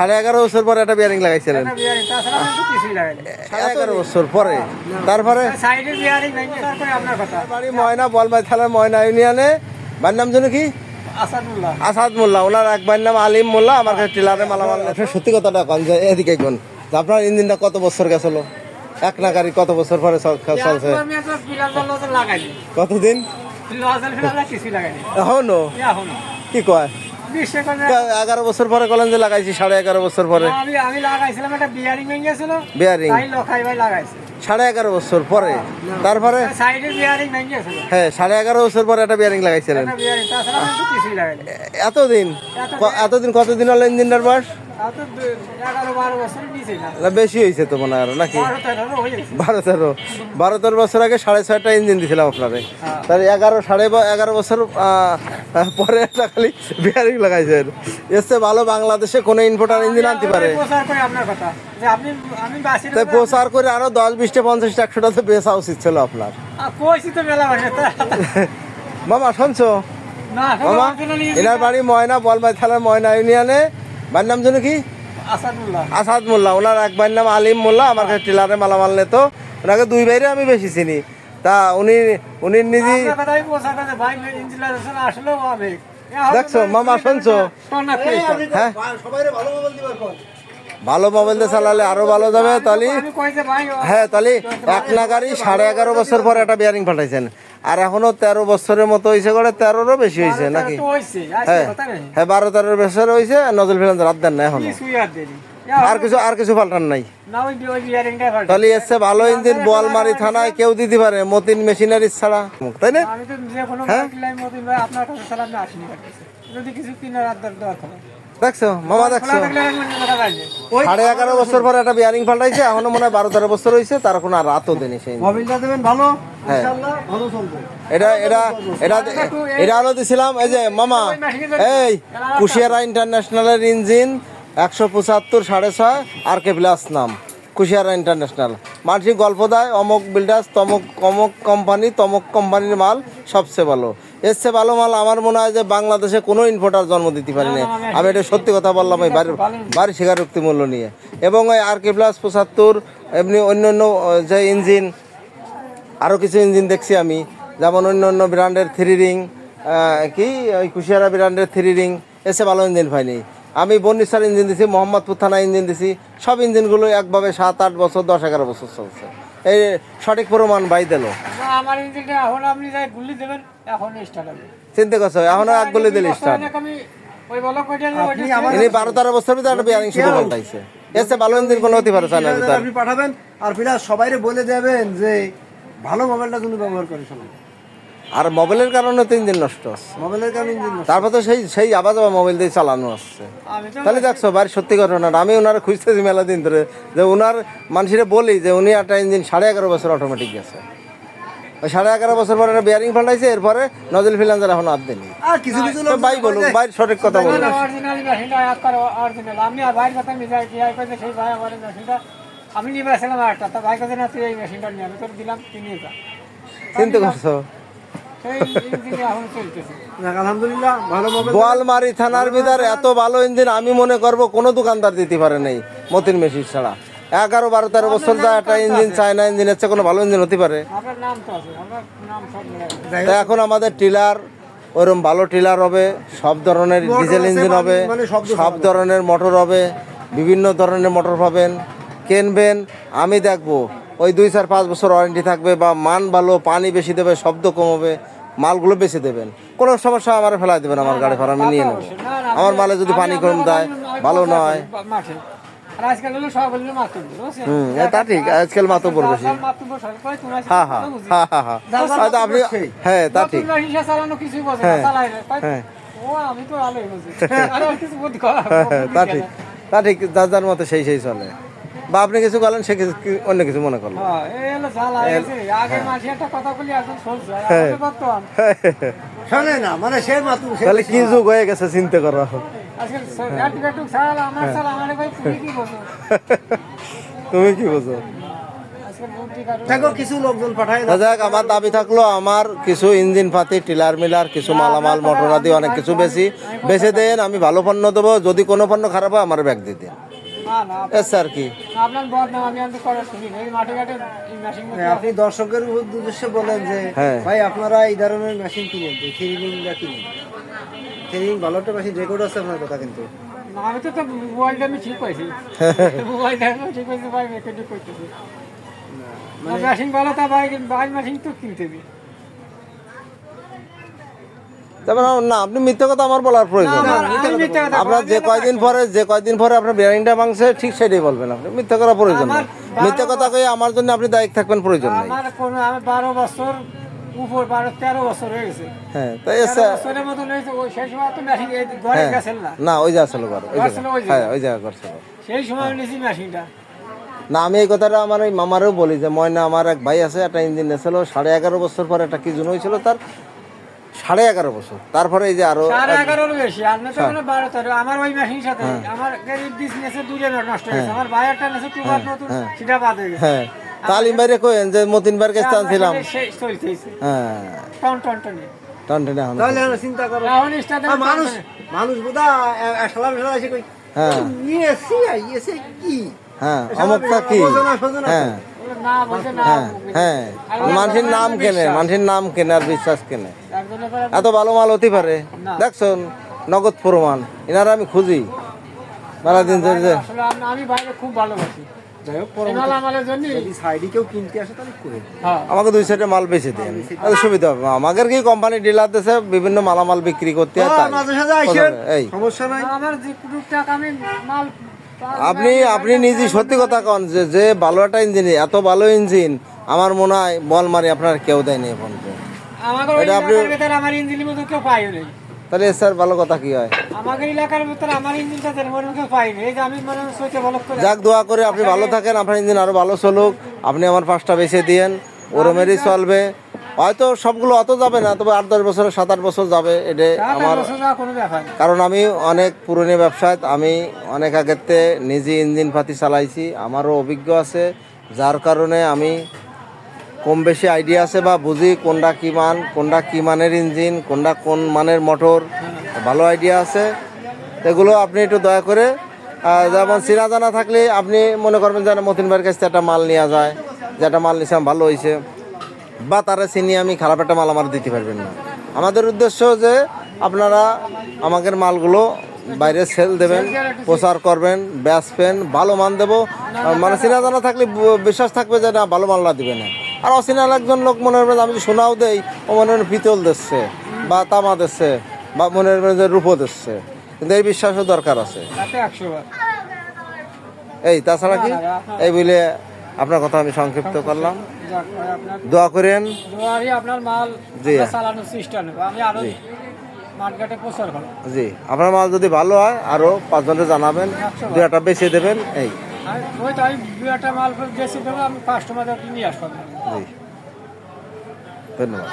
সাড়ে এগারো বছর পরে একটা বিয়ারিং লাগাইছিলেন। সাড়ে এগারো বছর পরে। তারপরে? বাড়ি ময়না বলমাই থানার ময়না ইউনিয়নে। বাড়ির নাম যেন কি? আসাদ মোল্লা। ওনার এক ভাইয়ের নাম আলিম মোল্লা। আমার কাছে টিলারে মালামাল সত্যি কথাটা কন যে এদিকে কোন? আপনার ইঞ্জিনটা কত বছর গেছিল? এক নাগারি কত বছর পরে চল- চলছে। কতদিন। কি কয়? এগারো বছর পরে কলেন যে লাগাইছি সাড়ে এগারো বছর পরে। আমি আমি লাগাইছিলাম একটা বিয়ারিং ভেঙেছিল। বিয়ারিং লখাই ভাই লাগাইছে। সাড়ে এগারো বছর পরে। তারপরে? বিয়ারিং ভেঙেছিল। হ্যাঁ সাড়ে এগারো বছর পরে একটা বিয়ারিং লাগাইছিলেন। এতদিন? এতদিন কতদিন হলো ইঞ্জিনটার বয়স? বেশি হয়েছে তো মনে হয় নাকি? বারো তেরো বারো তেরো। বছর আগে সাড়ে ছয়টা ইঞ্জিন দিছিলাম আপনারে। হ্যাঁ। তাহলে এগারো সাড়ে এগারো বছর পরে একটা খালি বিয়ারিং লাগাইছেন। এসছে ভালো বাংলাদেশে কোনো ইনভোটার ইঞ্জিন আনতে পারে। তাই প্রচার করে আরও দশ বিশটা পঞ্চাশটা একশোটা তো বেচা উচিত ছিল আপনার। বসে মামা শুনছো? মামা এনার বাড়ি ময়না বলমাই থানার ময়না ইউনিয়নে। বাড়ির নাম যেন কি? আসাদ মোল্লা। ওনার এক ভাইয়ের নাম আলিম মোল্লা। আমার কাছে টিলারে মালামাল নিত। ওনাকে দুই ভাইরে আমি বেশি চিনি। তা উনি উনি নিজে দেখছ, মামা, শুনছো? হ্যাঁ? ভালো মোবাইল দিয়ে চালালে আরও ভালো যাবে তাহলে হ্যাঁ তাহলে এক নাগারি সাড়ে এগারো বছর পর একটা বিয়ারিং পাঠাইছেন। আর এখনও তেরো বছরের মতো হয়েছে করে তেরোরও বেশি হয়েছে নাকি? হ্যাঁ হ্যাঁ বারো তেরো বছর হয়েছে নজল ফিলান রাত দেন না এখনও। আর কিছু আর কিছু পাল্টান নাই। তাহলে এসছে ভালো ইঞ্জিন বোয়ালমারি থানায় কেউ দিতে পারে মতিন মেশিনারি ছাড়া। তাই না? হ্যাঁ? আপনার কাছে যদি কিছু কিনার দরকার দেখছ? মামা দেখছ? সাড়ে এগারো বছর পরে একটা বিয়ারিং পাল্টাইছে এখনও মনে হয় বারো তেরো বছর হয়েছে তার কোনো আর রাতও দেনি সেই মোবিলটা দেবেন ভালো? হ্যাঁ। এটা এটা এটা এটা হলো দিছিলাম এই যে মামা এই কুশিয়ারা ইন্টারন্যাশনালের ইঞ্জিন একশো পঁচাত্তর সাড়ে ছয় আর কে প্লাস নাম। কুশিয়ারা ইন্টারন্যাশনাল। মানুষই গল্প দেয় অমুক বিল্ডার্স তমুক অমুক কোম্পানি তমুক কোম্পানির মাল সবচেয়ে ভালো। চেয়ে ভালো মাল আমার মনে হয় যে বাংলাদেশে কোনো ইনভোটার জন্ম দিতে পারিনি আমি এটা সত্যি কথা বললাম এই বাড়ির বাড়ি স্বীকারোক্তি মূল্য নিয়ে। এবং ওই আর কে প্লাস পঁচাত্তর এমনি অন্য অন্য যে ইঞ্জিন আরও কিছু ইঞ্জিন দেখছি আমি। যেমন অন্য অন্য ব্র্যান্ডের থ্রি রিং কি? ওই কুশিয়ারা ব্র্যান্ডের থ্রি রিং এসে ভালো ইঞ্জিন পাইনি। আমি বন্নিসার ইঞ্জিন দিছি মোহাম্মদপুর থানা ইঞ্জিন দিছি। সব ইঞ্জিনগুলো একভাবে সাত আট বছর দশ এগারো বছর চলছে। এই সঠিক প্রমাণ বাই দিল না, আমার ইঞ্জিনটা এখন আপনি যাই গুলি দেবেন এখন স্টার্ট হবে। চিন্তা করছ? এখন এক বলে দিলে স্টার্ট ওই বলো কইটা আপনি আমার- ইনি বারো তেরো বছর ভিতরে একটা বিয়ারিং শুরু পাল্টাইছে এসে ভালো ইঞ্জিন কোনো হতে পারে চায়নার আপনি পাঠাবেন আর ফিরা সবাইরে বলে দেবেন যে ভালো মোবাইলটা তুমি ব্যবহার করে সবাই আর মোবাইলের কারণে তো ইঞ্জিন নষ্ট হচ্ছে। মোবাইলের কারণে ইঞ্জিন নষ্ট। তারপর তো সেই সেই আবার যাবা মোবাইল দিয়ে চালানো আসছে তাহলে দেখছ বাড়ির সত্যি ঘটনা আমি ওনার খুঁজতেছি মেলা দিন ধরে যে ওনার মানুষের বলি যে উনি একটা ইঞ্জিন সাড়ে এগারো বছর অটোমেটিক গেছে। ওই সাড়ে এগারো বছর পরে একটা বিয়ারিং পাল্টাইছে এরপরে নজল ফিলান্সার এখন আর দেনি কিছু কিছু ভাই বলুক ভাই সঠিক কথা অরিজিনাল আমি আর ভাইয়ের কথা মিলাই কি আই কইতে সেই ভাই আমার আমি নিয়ে আসলাম একটা তা ভাই কাছে না তুই এই মেশিনটা নিয়ে আমি তোর দিলাম তিনি চিন্তা করছ? আলহামদুলিল্লাহ বোয়ালমারি থানার ভিতর এত ভালো ইঞ্জিন আমি মনে করব কোনো দোকানদার দিতে পারে নাই মতিন মেশিন ছাড়া। এগারো বারো তেরো বছর যা একটা ইঞ্জিন চায়না ইঞ্জিনের চেয়ে কোনো ভালো ইঞ্জিন হতে পারে। আপনার নাম তো আছে আপনার নাম সব এখন আমাদের টিলার ওরকম ভালো টিলার হবে সব ধরনের ডিজেল ইঞ্জিন হবে মানে সব ধরনের মোটর হবে বিভিন্ন ধরনের মোটর পাবেন কিনবেন আমি দেখব। ওই দুই চার পাঁচ বছর ওয়ারেন্টি থাকবে বা মান ভালো পানি বেশি দেবে শব্দ কমবে মালগুলো বেশি দেবেন। কোনো সমস্যা আমার ফেলাই দেবেন আমার গাড়ি ভাড়া আমি নিয়ে নেব। আমার মালে যদি পানি কম দেয় ভালো নয়। হুম তা ঠিক আজকাল বেশি। হ্যাঁ হ্যাঁ হ্যাঁ হ্যাঁ। হ্যাঁ আপনি হ্যাঁ তা ঠিক। হ্যাঁ, হ্যাঁ, তা ঠিক। তা ঠিক যার যার মতো সেই সেই চলে। বা আপনি কিছু বলেন সে কিছু অন্য কিছু মনে করল হ্যাঁ, হ্যাঁ। বর্তমান। শোনে না মানে সে তাহলে কি যুগ হয়ে গেছে চিন্তা করো তুমি কি বলছো তুমি কি বুঝো কিছু লোকজন পাঠায় যাক আমার দাবি থাকল আমার কিছু ইঞ্জিন পাতি টিলার মিলার কিছু মালামাল মোটর আদি অনেক কিছু বেশি। বেছে দেন আমি ভালো পণ্য দেবো যদি কোনো পণ্য খারাপ হয় আমার ব্যাগ দিয়ে দিন। না না এ স্যার কি। হ্যাঁ, আপনি দর্শকের উদ্দেশ্যে বলেন যে হ্যাঁ। ভাই আপনারা এই ধরনের মেশিন কিনেন থ্রিলিংটা কিনেন। থ্রিলিং ভালো একটা মেশিন রেকর্ড আছে আপনার কথা কিন্তু। আমি তো তো মোবাইলটা আমি ঠিক পাইছি। মোবাইলটা আমি ঠিক পাইছি ভাই মেকানিক করতেছি। মেশিন ভালো তা ভাই ভাই মেশিন তো কিনতে দিই তারপরে না আপনি মিথ্যে কথা আমার বলার প্রয়োজন আপনার যে কয়দিন পরে যে কয়দিন পরে আপনার ঠিক সেটাই বলবেন আপনি। মিথ্যে করা প্রয়োজন নেই। মিথ্যে কথা কয়ে আমার জন্য আপনি দায়িত্ব থাকবেন প্রয়োজন নেই। আমি বারো বছর উপর বারো তেরো বছর হয়ে গেছে। হ্যাঁ তাই তেরো মতন ওই সেই সময় তো মেশিন এই ঘরে হ্যাঁ। গেছেন না। না ওই যা ছিল ঘর জায়গা ছিল হ্যাঁ ওই জায়গা করছিল সেই সময় নিয়েছি মেশিনটা না আমি এই কথাটা আমার মামারও বলি যে ময়না আমার এক ভাই আছে একটা ইঞ্জিন এসেছিল সাড়ে এগারো বছর পরে একটা কি জন্য হয়েছিল তার সাড়ে এগারো বছর। তারপরে এই যে আরও সাড়ে এগারোর বেশি আর না তো হ্যাঁ। কোনো বারো তেরো আমার ওই মেশিন সাথে আমার বিজনেসে দুটো নষ্ট হয়েছে আমার ভাইয়েরটা নেছে টুকার নতুন সেটা বাদ হয়ে গেছে। হ্যাঁ। তালিম বাইরে কইেন যে মতিন বার কাছে ছিলাম হ্যাঁ। টন টন টনে। তাহলে আমরা চিন্তা করো। এখন স্টার্ট মানুষ মানুষ বোধা সালাম সালাম এসে কই হ্যাঁ। ইয়েসি ইয়েসি কি? হ্যাঁ অমুকটা কি? হ্যাঁ। হ্যাঁ হ্যাঁ। মানুষের নাম কেনে মানুষের নাম কেনে আর বিশ্বাস কেনে। এত ভালো মাল হতে পারে? দেখছেন নগদ প্রমাণ। এনারা আমি খুঁজি। মেলা দিন ধরে আমি- বাইরে খুব ভালোবাসি। হ্যাঁ। আমাকে দুই সাইডে মাল বেচে দেন। তাহলে সুবিধা হবে। আমাদের কি কোম্পানি ডিলার দেশে বিভিন্ন মালামাল বিক্রি করতে হয়? এই। সমস্যা নাই। আমার আমি মাল আপনি আপনি নিজে সত্যি কথা কন যে যে ভালো একটা ইঞ্জিন এত ভালো ইঞ্জিন আমার মনে হয় বল মারি আপনার কেউ দেয়নি এখন আমাদের এটা আপনি- ভিতরে আমার ইঞ্জিনের মতো কেউ পাই নেই। তাহলে স্যার ভালো কথা কি হয়? আমাদের এলাকার ভিতরে আমার ইঞ্জিনটা মনে হয় কেউ পাইনি এই যে আমি মনে সইতে বলক করে যাক দোয়া করে আপনি ভালো থাকেন আপনার ইঞ্জিন আরও ভালো চলুক। আপনি আমার পাঁচটা বেছে দিয়েন ওরমেরই চলবে। হয়তো সবগুলো অত যাবে না তবে আট দশ বছর সাত আট বছর যাবে এটা আমার কারণ আমি অনেক পুরনো ব্যবসায় আমি অনেক আগেতে নিজে ইঞ্জিন পাতি চালাইছি আমারও অভিজ্ঞ আছে। যার কারণে আমি কম বেশি আইডিয়া আছে বা বুঝি কোনটা কি মান, কোনটা কি মানের ইঞ্জিন কোনটা কোন মানের মোটর ভালো আইডিয়া আছে। এগুলো আপনি একটু দয়া করে যেমন চিনা জানা থাকলে আপনি মনে করবেন যে মতিন ভাইয়ের কাছ একটা মাল নেওয়া যায়, যে একটা মাল নিছিলাম ভালো হয়েছে বা তারা চিনি আমি খারাপ একটা মাল আমার দিতে পারবেন না। আমাদের উদ্দেশ্য যে আপনারা আমাদের মালগুলো বাইরে সেল দেবেন, প্রচার করবেন, বেচবেন, ভালো মান দেবো। মানে চিনা জানা থাকলে বিশ্বাস থাকবে যে না, ভালো মালটা দিবে না। আর অচিনা একজন লোক মনে করবেন আমি যদি সোনাও দেই ও মনে করেন পিতল দিচ্ছে বা তামা দিচ্ছে বা মনে করবেন যে রূপো দিচ্ছে। কিন্তু এই বিশ্বাসও দরকার আছে। এই তাছাড়া কি? এই বলে আপনার কথা আমি সংক্ষিপ্ত করলাম। দোয়া করেন। দুয়ারি আপনার মাল জি। আরও জি। আপনার মাল যদি ভালো হয় আরও পাঁচজনকে জানাবেন দু একটা বেছে দেবেন এই। ওই তো আমি দু একটা মাল বেশি দেবো আমি কাস্টমারদের নিয়ে আসব। ধন্যবাদ।